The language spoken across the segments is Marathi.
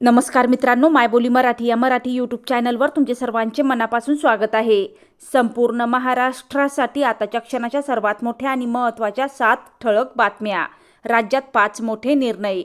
नमस्कार मित्रांनो मायबोली मराठी या मराठी यूट्यूब चॅनलवर तुमचे सर्वांचे मनापासून स्वागत आहे. संपूर्ण महाराष्ट्रासाठी आताच्या क्षणाच्या सर्वात मोठ्या आणि महत्त्वाच्या सात ठळक बातम्या. राज्यात पाच मोठे निर्णय.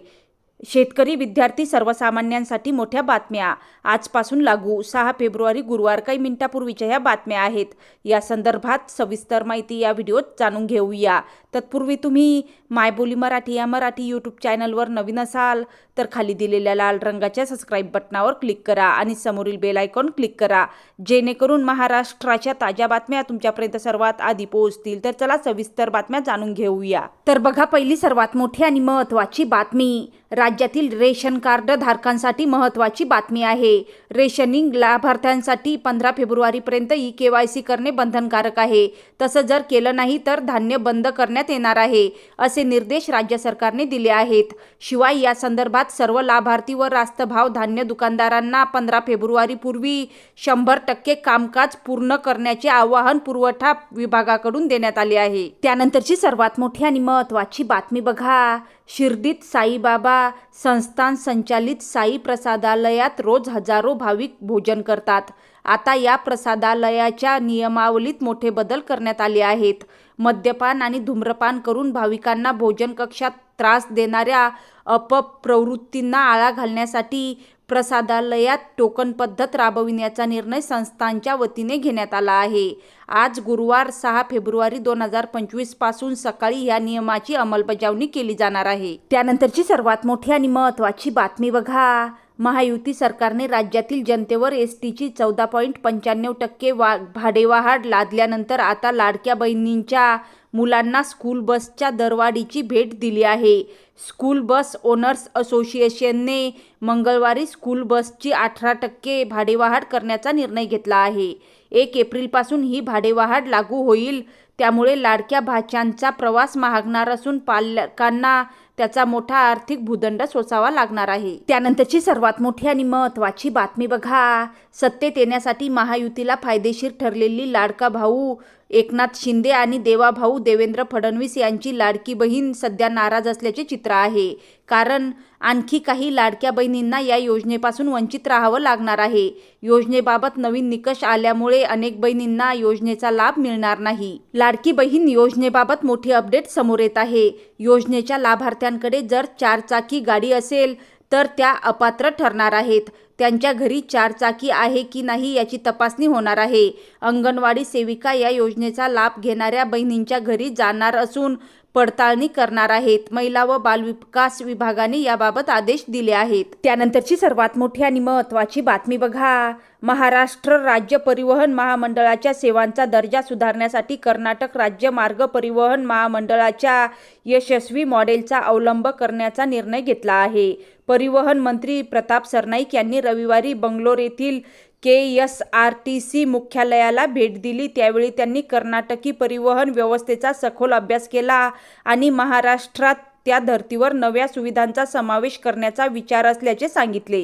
शेतकरी विद्यार्थी सर्वसामान्यांसाठी मोठ्या बातम्या. आजपासून लागू. सहा फेब्रुवारी गुरुवार काही मिनिटापूर्वीच्या ह्या बातम्या आहेत. या संदर्भात सविस्तर माहिती या व्हिडिओत जाणून घेऊया. तत्पूर्वी तुम्ही मायबोली मराठी या मराठी यूट्यूब चॅनलवर नवीन असाल तर खाली दिलेल्या लाल रंगाच्या सबस्क्राईब बटनावर क्लिक करा आणि समोरील बेल आयकॉन क्लिक करा. जेणेकरून महाराष्ट्राच्या ताज्या बातम्या तुमच्यापर्यंत सर्वात आधी पोहोचतील. तर चला सविस्तर बातम्या जाणून घेऊया. तर बघा पहिली सर्वात मोठी आणि महत्त्वाची बातमी. राज्यातील रेशन कार्ड धारकांसाठी महत्त्वाची बातमी आहे. रेशनिंग लाभार्थ्यांसाठी पंधरा फेब्रुवारीपर्यंत ई के वाय सी करणे बंधनकारक आहे. तसं जर केलं नाही तर धान्य बंद करण्यात येणार आहे असे निर्देश राज्य सरकारने दिले आहेत. शिवाय या संदर्भात सर्व लाभार्थी व रास्त भाव धान्य दुकानदारांना पंधरा फेब्रुवारीपूर्वी शंभर टक्के कामकाज पूर्ण करण्याचे आवाहन पुरवठा विभागाकडून देण्यात आले आहे. त्यानंतरची सर्वात मोठी आणि महत्त्वाची बातमी बघा. शिर्डीत साईबाबा संस्थान संचालित साई प्रसादालयात रोज हजारो भाविक भोजन करतात. आता या प्रसादालयाच्या नियमावलीत मोठे बदल करण्यात आले आहेत. मद्यपान आणि धूम्रपान करून भाविकांना भोजन कक्षात त्रास देणाऱ्या अपप्रवृत्तींना आळा घालण्यासाठी प्रसादालयात टोकन पद्धत राबविण्याचा निर्णय संस्थांच्या वतीने घेण्यात आला आहे. आज गुरुवार सहा फेब्रुवारी दोन हजार पंचवीसपासून सकाळी या नियमाची अंमलबजावणी केली जाणार आहे. त्यानंतरची सर्वात मोठी आणि महत्त्वाची बातमी बघा. महायुती सरकारने राज्यातील जनतेवर एस टीची चौदा पॉईंट पंच्याण्णव टक्के वा भाडेवाहाट लादल्यानंतर आता लाडक्या बहिणींच्या मुलांना स्कूल बसच्या दरवाढीची भेट दिली आहे. स्कूल बस ओनर्स असोसिएशनने मंगळवारी स्कूल बसची अठरा टक्के भाडेवाहाट करण्याचा निर्णय घेतला आहे. एक एप्रिलपासून ही भाडेवाढ लागू होईल. त्यामुळे लाडक्या भाच्यांचा प्रवास महागणार असून पालकांना त्याचा मोठा आर्थिक भूदंड सोसावा लागणार आहे. त्यानंतरची सर्वात मोठी आणि महत्त्वाची बातमी बघा. सत्तेत येण्यासाठी महायुतीला फायदेशीर ठरलेली लाडका भाऊ एकनाथ शिंदे आणि देवाभाऊ देवेंद्र फडणवीस यांची लाडकी बहीण सध्या नाराज असल्याचे चित्र आहे. कारण आणखी काही लाडक्या बहिणींना या योजनेपासून वंचित राहावं लागणार आहे. योजनेबाबत नवीन निकष आल्यामुळे अनेक बहिणींना योजनेचा लाभ मिळणार नाही. लाडकी बहीण योजनेबाबत मोठी अपडेट समोर येत आहे. योजनेच्या लाभार्थ्यांकडे जर चारचाकी गाडी असेल तर त्या अपात्र ठरणार आहेत. त्यांच्या घरी चारचाकी आहे की नाही याची तपासणी होणार आहे. अंगणवाडी सेविका या योजनेचा लाभ घेणाऱ्या बहिणींच्या घरी जाणार असून पडताळणी करणार आहेत. महिला व बालविकास विभागाने याबाबत आदेश दिले आहेत. त्यानंतरची सर्वात मोठी आणि महत्त्वाची बातमी बघा. महाराष्ट्र राज्य परिवहन महामंडळाच्या सेवांचा दर्जा सुधारण्यासाठी कर्नाटक राज्य मार्ग परिवहन महामंडळाच्या यशस्वी मॉडेलचा अवलंब करण्याचा निर्णय घेतला आहे. परिवहन मंत्री प्रताप सरनाईक यांनी रविवारी बंगलोर येथील K S R T C मुख्यालयाला भेट दिली. त्यावेळी त्यांनी कर्नाटकी परिवहन व्यवस्थेचा सखोल अभ्यास केला आणि महाराष्ट्रात त्या धर्तीवर नव्या सुविधांचा समावेश करण्याचा विचार असल्याचे सांगितले.